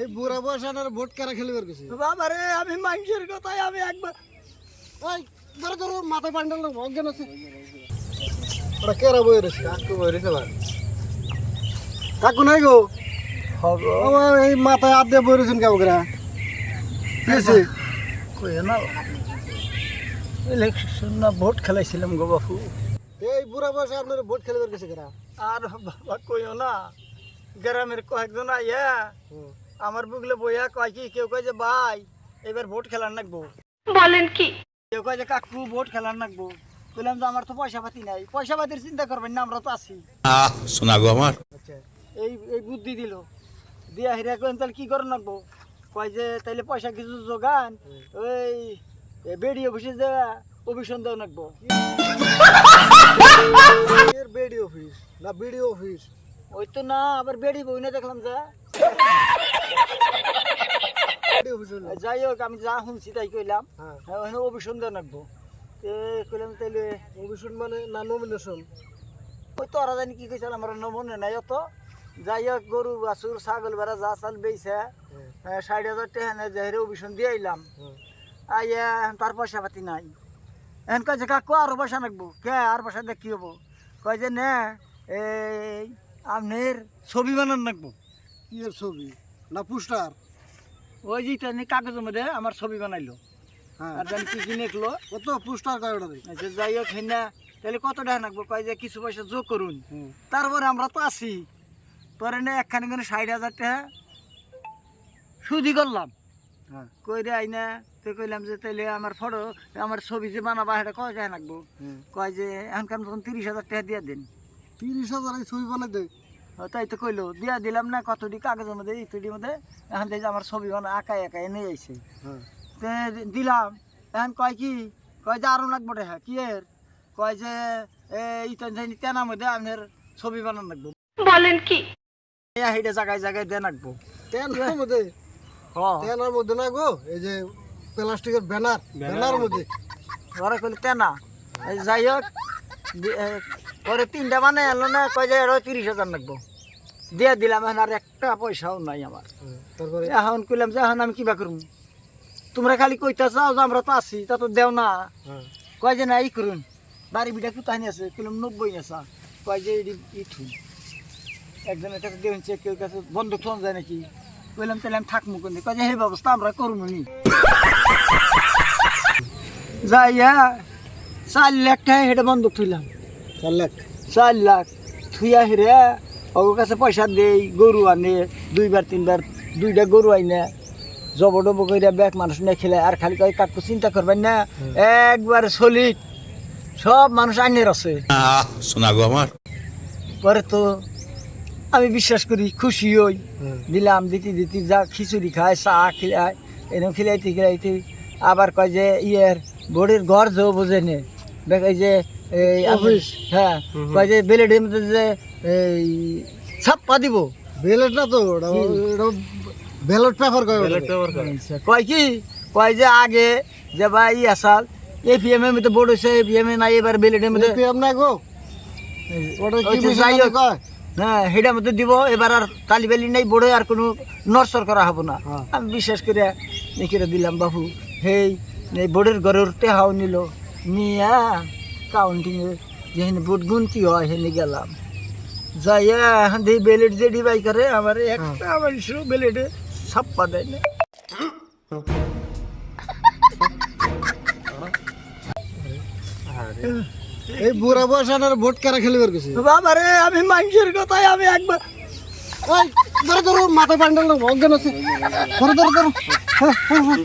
এই বুড়া বয়স আর ভোট কারা খেলিবার গেছে বাবা রে আমি মানুষের কথাই আমি একবার ওই ধরো ধরো মাথায় পান্ডাল অজ্ঞান আছে। ওরা কেরা বই রয়েছে? কাকু বই রয়েছে ভাই। কাকু নাই গো? হবে। ও এই মাথায় হাত দিয়ে বই রয়েছেন কাকু কেরা? কি কই না। ইলেকশন না ভোট খেলাইছিলাম গো বাপু। এই বুড়া বয়সে আপনার ভোট খেলিবার গেছে কেরা? আর বাবা কইও না। গ্রামের কয়েকজন আইয়া। আমার বুগলে বইয়া কয় কি? কেউ কয় যে ভাই এবার ভোট খেলার নাকবো। বলেন কি? কেউ কয় যে কাকু ভোট খেলার নাকবো। বললাম যে আমার তো পয়সা পাতি নাই। পয়সা পাতির চিন্তা করবেন না আমরা তো আছি। আহ শোনা গো আমার। আচ্ছা এই এই বুদ্ধি দিল। দিয়া হিরা কেন তাহলে কি করে নাকবো? কয় যে তাইলে পয়সা কিছু যোগান ওই বেডি অফিসে যে অভিশন দেও নাকবো। এর বেডি অফিস না বিডি অফিস? ওই তো না আবার বেডি বই না দেখলাম যে। যাই হোক আমি যা শুনছি তাই কইলাম। হ্যাঁ। হ্যাঁ, ওখানে অভিশন তে কইলাম তাইলে অভিষণ মানে না নমিনেশন ওই তো ওরা জানি কি কইছে আমার মনে নাই অত। যাই হোক গরু বাছুর ছাগল বেড়া যা চাল বেইছে। ষাট হাজার টাকা যাই অভিশন দিয়ে আইলাম। আইয়া তার পয়সা পাতি নাই। এখন কয় যে কাকু আরও পয়সা নাকবো কে আর পয়সা দেখ কি হব? কয় যে নে এই আপনার ছবি বানান নাকবো কি ছবি? না পোস্টার? ওই যে তাই কাগজের মধ্যে আমার ছবি বানাইলো। হ্যাঁ। আর জানি কি কি লিখলো। কত পোস্টার কয় ওটা আচ্ছা যাই হোক হেনা তাহলে কত টাকা নাকবো কয় যে কিছু পয়সা যোগ করুন। তারপরে আমরা তো আছি। পরে না একখানে করে ষাট হাজার টাকা সুদি করলাম। হ্যাঁ। কইরে আইনা তো কইলাম যে তাইলে আমার ফটো আমার ছবি যে বানাবা সেটা কয় টাকা লাগবো? কয় যে এখনকার মতন তিরিশ হাজার টাকা দিয়ে দেন। তিরিশ হাজার ছবি বানাই দে। ও তাই তো কইলো দিয়া দিলাম না কতটি কাগজের মধ্যে ইত্যাদির মধ্যে। এখন দেখি আমার ছবি বানা আঁকাই একাই নিয়ে আইছে। হ্যাঁ তে দিলাম এখন কয় কি কয় যে আরও লাগবো রে কি এর? কয় যে এই ইত্যাদি তেনার মধ্যে আপনার ছবি বানান লাগবো। বলেন কি? হেঁটে জায়গায় জায়গায় দেন রাখব টেনের মধ্যে? টেনের মধ্যে না গো এই যে প্লাস্টিকের ব্যানার ব্যানার মধ্যে। ওরা কইলে তেনা। এই যাই হোক পরে তিনটা মানে এলো না কয় যে এরও তিরিশ হাজার লাগবো। দিয়ে দিলাম এখন আর একটা পয়সাও নাই আমার। তারপরে? এখন কইলাম যে এখন আমি কিবা করুন তোমরা খালি কইতা চাও যে আমরা তো আছি তা তো দেও না। কয় যে না ই করুন। বাড়ি বিটা কোথায় আছে? কইলাম নব্বই নেশা কয় যে ইঠুন একজনের কাছে দেবেন চেক কেউ কাছে বন্ধ থন যায় নাকি? কইলাম তাহলে আমি থাকব কোন কয় যে এই ব্যবস্থা আমরা করব নি। যাইয়া চার লাখ টাকা হেঁটে বন্ধ থইলাম। চার লাখ। চার লাখ। থুইয়া হিরে ওর কাছে পয়সা দেই গরু আনে দুইবার তিনবার দুইটা গরু আইনে। জব ডব করে ব্যাগ মানুষ নিয়ে খেলে আর খালি কয় কাকু চিন্তা করবেন না একবার সলিড সব মানুষ আইনের আছে। আহ শোনা গো আমার। পরে তো আমি বিশ্বাস করি খুশি হই। দিলাম দিতে দিতে যা খিচুড়ি খায় চা খিলায় এরকম খিলাইতে খিলাইতে। আবার কয় যে ইয়ের বড়ির ঘর যাও বোঝে নে। দেখ এই যে এই অফিস। হ্যাঁ কয় যে মধ্যে যে এই ছাপ্পা দিব। ব্যালট না তো ব্যালট পেপার কয় আচ্ছা, কয় কি? কয় যে আগে যে ভাই আসাল এপিএম এর মধ্যে বোর্ড হয়েছে এপিএম এ নাই এবার বেলেডের মধ্যে পেপার না গো। ওটা কি ওই বিষয় কয়? হ্যাঁ সেটার মধ্যে দিব এবার আর তালিবালি নাই বোর্ডে আর কোনো নরসর করা হবে না। হ্যাঁ। আমি বিশ্বাস করে নিকিরে দিলাম বাবু। হেই এই বোর্ডের ঘরের টেহাও নিল। নিয়া কাউন্টিং এ যেখানে বোর্ড গুনতি হয় হেনে গেলাম। যাইয়া এখন এই বেলেট যে ডিবাই করে আমার একটা মানুষ বেলেটে ছাপ্পা দেয় না। এই বুড়া বয়স আর ভোট কারা খেলিবার গেছে বাবা রে আমি মানুষের কথাই আমি একবার ওই ধরো ধরো মাথায় পান্ডাল অজ্ঞান আছে ধরো ধরো ধরো। হ্যাঁ, হ্যাঁ, হ্যাঁ।